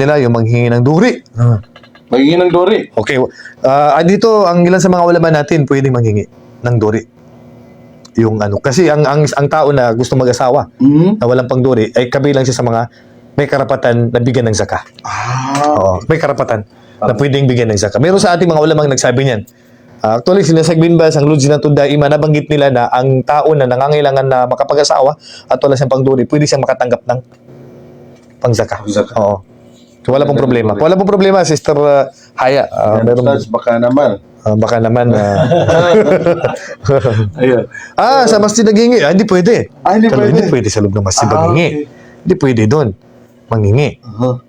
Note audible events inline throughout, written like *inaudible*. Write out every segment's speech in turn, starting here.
nila yung manghingi ng duri. Magiging ng Dory. Okay. Ah, dito, ang ilan sa mga ulaman natin pwedeng manghingi ng duri. Yung ano. Kasi ang, ang, ang tao na gusto mag-asawa Hmm? na walang pangduri ay kabilang siya sa mga may karapatan na bigyan ng zaka. Ah. Oo, may karapatan na pwedeng bigyan ng zaka. Meron sa ating mga ulamang nagsabi niyan. Ah, actually, sila sa Bin Bas, ang Lodge na Daima, nabanggit nila na ang tao na nangangailangan na makapag-asawa at wala siyang pangduri, pwede siyang makatanggap ng pangzaka. Pangzaka. Oo. So, wala pong problema. Wala pong problema, Sister uh, Haya. Ah, Yan, meron, Sarge, baka naman. ah, baka naman. ah, *laughs* Ayun. ah, sa masjid naghingi. Ah, hindi pwede. Ah, hindi pwede. Hindi pwede sa loob ng masjid Ah, okay. Hindi pwede doon. Mangingi. Aha.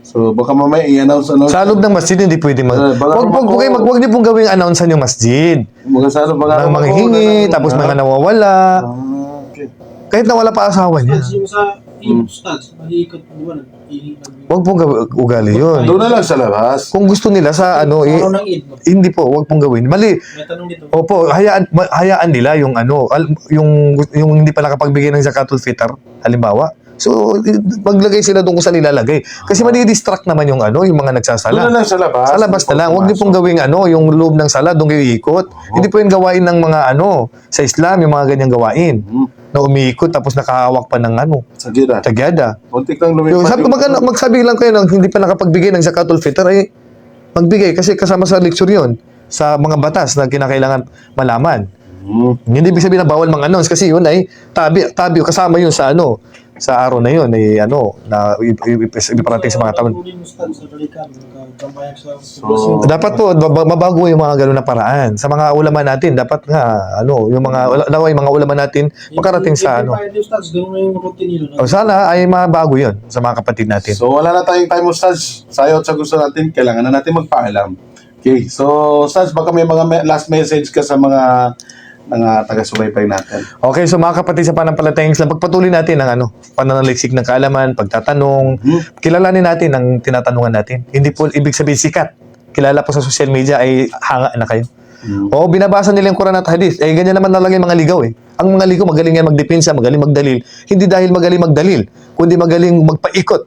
So, baka mamaya i-announce ano. Sa loob ng masjid, hindi pwede mag... Eh, baka Wag, wag, wag, wag niyo pong gawing announce yung masjid. Mga salo, Mga baka manghihingi, tapos mga nawawala. Ah, okay. Kahit nawala pa asawa niya. Stats yung sa yung stats, mahiikot di ba nag-iikot Huwag pong ugali yun. Doon na lang sa labas. Kung gusto nila sa ano, eh, Araw ng Eid mo. hindi po, wag pong gawin. Mali. May tanong dito. Opo, hayaan, ma- hayaan nila yung ano, al- yung, yung hindi pa nakapagbigay ng zakatul fitr, halimbawa. So, i- maglagay sila doon kung saan nilalagay. Kasi madi-distract naman yung ano, yung mga Doon na nagsasala. lang sa labas. Sa labas na lang. Huwag niyo pong gawing ano, yung loob ng sala, doon kayo iikot. Hindi po yung gawain ng mga ano, sa Islam, yung mga ganyang gawain. Na umiikot tapos nakahawak pa ng ano, Sa gira. tagyada. Muntik lang Yung, lumipad. sabi, mag, magsabi lang kayo ng hindi pa nakapagbigay ng zakatul fitr ay magbigay kasi kasama sa lecture yon sa mga batas na kinakailangan malaman. Hmm. Hindi ibig sabihin na bawal mang-announce kasi yun ay tabi, tabi kasama yun sa ano sa araw na yun ay ano na iparating sa mga taon. So, Dapat po mabago yung mga ganun na paraan. Sa mga ulaman natin dapat nga ano yung mga naway mga ulaman natin makarating sa ano. Yung yung. O sana ay mabago yun sa mga kapatid natin. So, wala na tayong time mo, Saj. Sayo sa gusto natin, kailangan na natin magpaalam. Okay, so, Saj, baka may mga last message ka sa mga mga taga-subaybay natin. Okay, so mga kapatid sa panampalatayang Islam, pagpatuloy natin ang ano, pananaliksik ng kaalaman, pagtatanong, Hmm. kilalanin natin ang tinatanungan natin. Hindi po ibig sabihin sikat. Kilala po sa social media ay hanga na kayo. Hmm. Oo, binabasa nila yung Quran at Hadith. Eh, ganyan naman talaga yung mga ligaw eh. Ang mga ligaw, magaling yan magdepensa, magaling magdalil. Hindi dahil magaling magdalil, kundi magaling magpaikot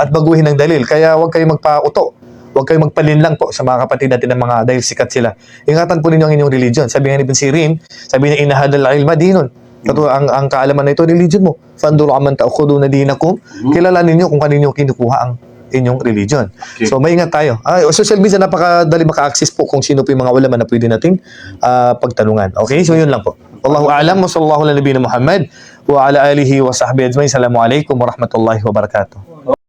at baguhin ng dalil. Kaya huwag kayong magpauto. Huwag kayong magpalinlang po sa mga kapatid natin ng mga dahil sikat sila. Ingatan po ninyo ang inyong religion. Sabi nga ni Ibn Sirin, sabi niya, inahadal ilma dinun. Kato, ang, ang kaalaman na ito, religion mo. Fanduro aman ta'ukhudu na dinakum. Kilalanin niyo kung kanino kinukuha ang inyong religion. Okay. So, maingat tayo. Ah, social media, napakadali maka-access po kung sino po yung mga ulaman na pwede nating ah, pagtanungan. Okay? So, yun lang po. Wallahu a'lam wa sallallahu ala nabiyina Muhammad wa ala alihi wa sahbihi ajma'in. Assalamualaikum warahmatullahi wabarakatuh.